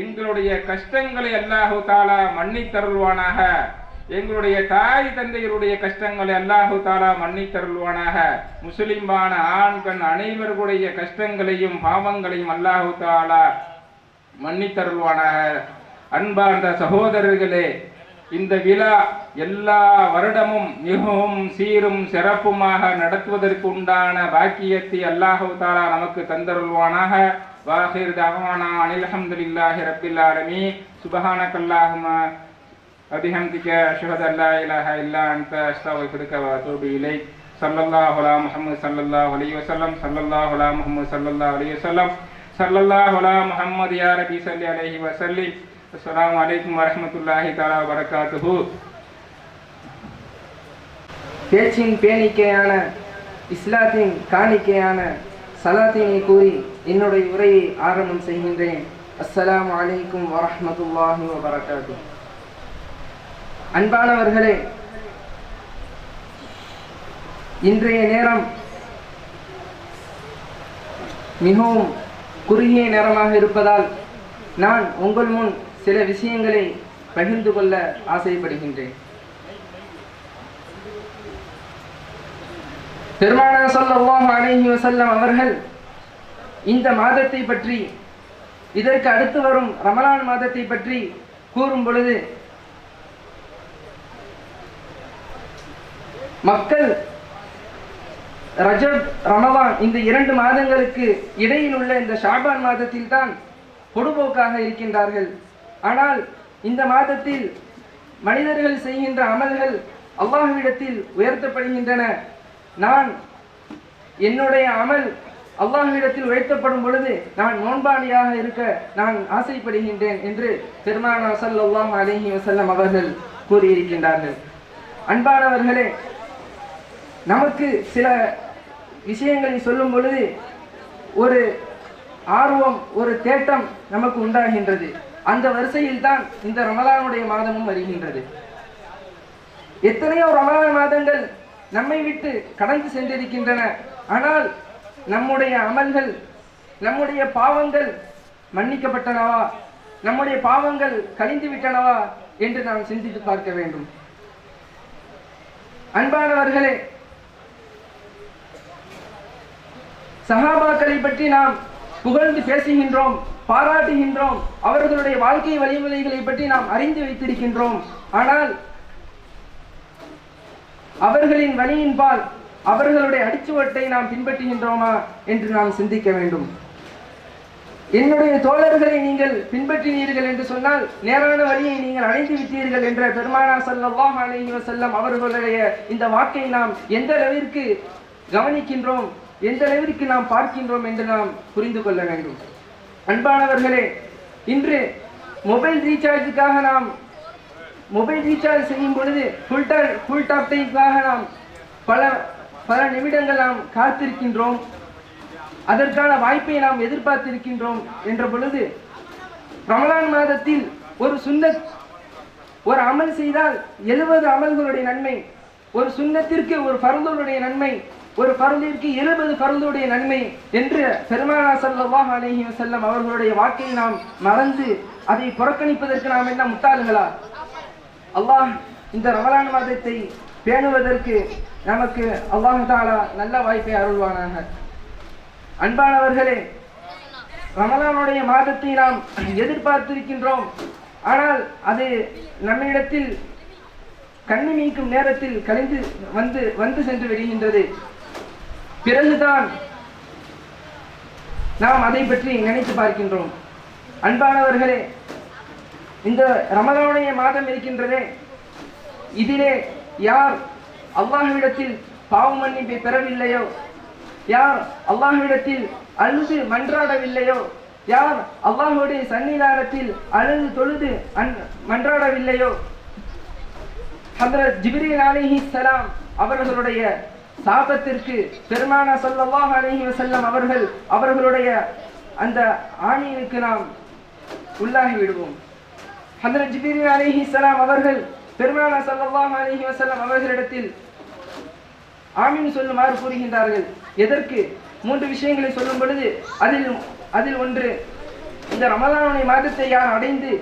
எங்களுடைய கஷ்டங்களை அல்லாஹு தாலா மன்னித்தருள்வானாக. எங்களுடைய தாய் தந்தையருடைய கஷ்டங்களை அல்லாஹு தாலா மன்னித்தருள்வானாக. முஸ்லிமான ஆண் பெண் அனைவர்களுடைய கஷ்டங்களையும் பாவங்களையும் அல்லாஹு தாலா மன்னித்தருள்வானாக. அன்பார்ந்த சகோதரர்களே இந்த விழா எல்லா வருடமும் மிகவும் சீரும் சிறப்புமாக நடத்துவதற்கு உண்டான பாக்கியத்தை அல்லாஹு தாலா நமக்கு தந்தருள்வானாக. வாஹிர் தவானா அனில்ஹம்துலில்லாஹி ரப்பில் ஆலமி சுபஹானக் அல்லாஹுமா அபிஹம்திக அஷ்ஹது அல்லா இலாஹ இல்லா அன்த. அஸ்தஃபிருக வ அத்தூபு இலைக். ஸல்லல்லாஹு அலா முஹம்மது ஸல்லல்லாஹு அலைஹி வஸல்லம். ஸல்லல்லாஹு அலா முஹம்மது ஸல்லல்லாஹு அலைஹி வஸல்லம். ஸல்லல்லாஹு அலா முஹம்மது யா ரபி ஸல்லி அலைஹி வஸல்லிம் அஸ்ஸலாமு அலைக்கும் வரஹ்மத்துல்லாஹி தஆலா வபரகாத்துஹு பேச்சின் பேணிக்கையான இஸ்லாத்தின் காணிக்கையான சலாத்தினை கூறி என்னுடைய உரையை ஆரம்பம் செய்கின்றேன். அஸ்லாம் வலைக்கும் வரமத்துல்லாஹி வபரகாத்து. அன்பானவர்களே இன்றைய நேரம் மிகவும் குறுகிய நேரமாக இருப்பதால் நான் உங்கள் முன் சில விஷயங்களை பகிர்ந்து கொள்ள ஆசைப்படுகின்றேன். பெருமானா ஸல்லல்லாஹு அலைஹி வசல்லம் அவர்கள் இந்த மாதத்தை பற்றி இதற்கு அடுத்து வரும் ரமலான் மாதத்தை பற்றி கூறும் பொழுது மக்கள் ரஜப் ரமவான் இந்த இரண்டு மாதங்களுக்கு இடையில் உள்ள இந்த ஷாபான் மாதத்தில் தான் பொடுபோக்காக இருக்கின்றார்கள். ஆனால் இந்த மாதத்தில் மனிதர்கள் செய்கின்ற அமல்கள் அல்லாஹ்விடத்தில் உயர்த்தப்படுகின்றன. நான் என்னுடைய அமல் அல்லாஹ்விடத்தில் உயர்த்தப்படும் பொழுது நான் நோன்பாளியாக இருக்க நான் ஆசைப்படுகின்றேன் என்று பெருமானா ஸல்லல்லாஹு அலைஹி வசல்லம் அவர்கள் கூறியிருக்கின்றார்கள். அன்பானவர்களே நமக்கு சில விஷயங்களை சொல்லும் பொழுது ஒரு ஆர்வம் ஒரு தேட்டம் நமக்கு உண்டாகின்றது. அந்த வரிசையில் தான் இந்த ரமலானுடைய மாதமும் வருகின்றது. எத்தனையோ ரமலான் மாதங்கள் நம்மை விட்டு கடந்து சென்றிருக்கின்றன. ஆனால் நம்முடைய அமல்கள் நம்முடைய பாவங்கள் மன்னிக்கப்பட்டனவா? நம்முடைய பாவங்கள் கழிந்து விட்டனவா என்று நாம் சிந்தித்து பார்க்க வேண்டும். அன்பானவர்களே சஹாபாக்களை பற்றி நாம் புகழ்ந்து பேசுகின்றோம் பாராட்டுகின்றோம் அவர்களுடைய வாழ்க்கை வழிமுறைகளை பற்றி நாம் அறிந்து வைத்திருக்கின்றோம். ஆனால் அவர்களின் வழியின்பால் அவர்களுடைய அடிச்சுவட்டை நாம் பின்பற்றுகின்றோமா என்று நாம் சிந்திக்க வேண்டும். என்னுடைய தோழர்களை நீங்கள் பின்பற்றினீர்கள் என்று சொன்னால் நேரான வழியை நீங்கள் அடைந்து விட்டீர்கள் என்ற பெருமானா ஸல்லல்லாஹு அலைஹி செல்லம் அவர்களுடைய இந்த வாக்கை நாம் எந்த அளவிற்கு கவனிக்கின்றோம் எந்த அளவிற்கு நாம் பார்க்கின்றோம் என்று நாம் புரிந்து கொள்ள வேண்டும். அன்பானவர்களே இன்று மொபைல் ரீசார்ஜுக்காக நாம் மொபைல் ரீசார்ஜ் செய்யும் பொழுது ஃபுல் டாப் ஃபுல் டாப் நாம் பல பல நிமிடங்கள் நாம் காத்திருக்கின்றோம். அதற்கான வாய்ப்பை நாம் எதிர்பார்த்திருக்கின்றோம் என்ற பொழுது ரமலான் மாதத்தில் ஒரு சுண்ணத் ஒரு அமல் செய்தால் எழுபது அமல்களுடைய நன்மை ஒரு சுண்ணத்திற்கு ஒரு பருந்தோடைய நன்மை ஒரு பருந்திற்கு எழுபது பருந்தோடைய நன்மை என்று பெருமானா ஸல்லல்லாஹு அலைஹி வஸல்லம் அவர்களுடைய வாக்கை நாம் மறந்து அதை புறக்கணிப்பதற்கு நாம் என்ன முட்டாளுங்களா அல்லாஹ் இந்த ரமலான் மாதத்தை பேணுவதற்கு நமக்கு அல்லாஹ் தாலா நல்ல வாய்ப்பை அருள்வானாக. அன்பானவர்களே ரமலானுடைய மாதத்தை நாம் எதிர்பார்த்திருக்கின்றோம். ஆனால் அது நம்மிடத்தில் கண்ணி நீக்கும் நேரத்தில் கலைந்து வந்து வந்து சென்று விடுகின்றது. பிறகுதான் நாம் அதை பற்றி நினைத்து பார்க்கின்றோம். அன்பானவர்களே இந்த ரமலானுடைய மாதம் இருக்கின்றதே. இதிலே யார் அல்லாஹ்விடத்தில் பாவ மன்னிப்பை பெறவில்லையோ யார் அல்லாஹ்விடத்தில் அழுது மன்றாடவில்லையோ யார் அல்லாஹுடைய சன்னிதானத்தில் அழுது தொழுது அன் மன்றாடவில்லையோ ஹதரத் ஜிப்ரீல் அலைஹி ஸலாம் அவர்களுடைய சாபத்திற்கு பெருமானா ஸல்லல்லாஹு அலிஹி வசல்லம் அவர்கள் அவர்களுடைய அந்த ஆணியினுக்கு நாம் உள்ளாகி விடுவோம். ஹதரத் ஜிப்ரீல் அலிஹி ஸலாம் அவர்கள் பெருமானா சல்லாஹ் அலிஹி வசலாம் அவர்களிடத்தில் ஆமீன் சொல்லுமாறு கூறுகின்றார்கள். எதற்கு? மூன்று விஷயங்களை சொல்லும் பொழுது அதில் அதில் ஒன்று இந்த ரமலானுடைய மாதத்தை யார் அடைந்து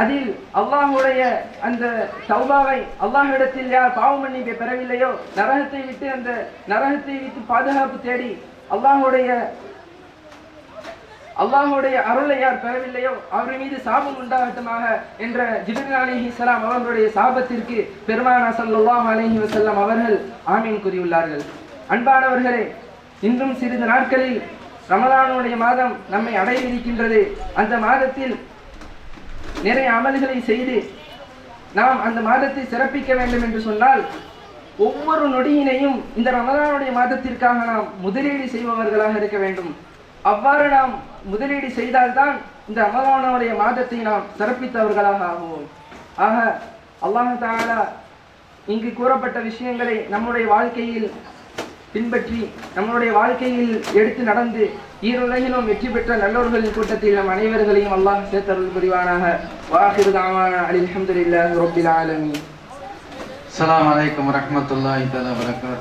அதில் அல்லாஹுடைய அந்த சௌபாவை அல்லாஹிடத்தில் யார் பாவ மன்னிப்பை பெறவில்லையோ நரகத்தை விட்டு அந்த நரகத்தை விட்டு பாதுகாப்பு தேடி அல்லாஹுடைய அல்லாஹுடைய அருளை யார் பெறவில்லையோ அவர் மீது சாபம் உண்டாகட்டுமாக என்ற ஜிபின் அலிஹி இஸ்லாம் அவர்களுடைய சாபத்திற்கு பெருமானா சல்லாஹ் அலஹி வசல்லாம் அவர்கள் ஆமீன் கூறியுள்ளார்கள். அன்பானவர்களே இன்றும் சிறிது நாட்களில் ரமலானுடைய மாதம் நம்மை அடையவிருக்கின்றது அந்த மாதத்தில் நிறைய அமல்களை செய்து நாம் அந்த மாதத்தை சிறப்பிக்க வேண்டும் என்று சொன்னால் ஒவ்வொரு நொடியினையும் இந்த ரமதானுடைய மாதத்திற்காக நாம் முதலீடு செய்பவர்களாக இருக்க வேண்டும். அவ்வாறு நாம் முதலீடு செய்தால்தான் இந்த ரமதானுடைய மாதத்தை நாம் சிறப்பித்தவர்களாக ஆகுவோம். ஆக அல்லாஹ் தாலா இங்கு கூறப்பட்ட விஷயங்களை நம்முடைய வாழ்க்கையில் பின்பற்றி நம்முடைய வாழ்க்கையில் எடுத்து நடந்து ஈருலகிலும் வெற்றி பெற்ற நல்லோர்களின் கூட்டத்தில் நம் அனைவர்களையும் அல்லாஹ் சேர்த்தருள் புரிவானாக. வாஹிரு தாமான அலி அஹமதுல்லா ரப்பில் ஆலமி அஸ்ஸலாமு அலைக்கும் வரஹ்மத்துல்லாஹி தலா வரகாத்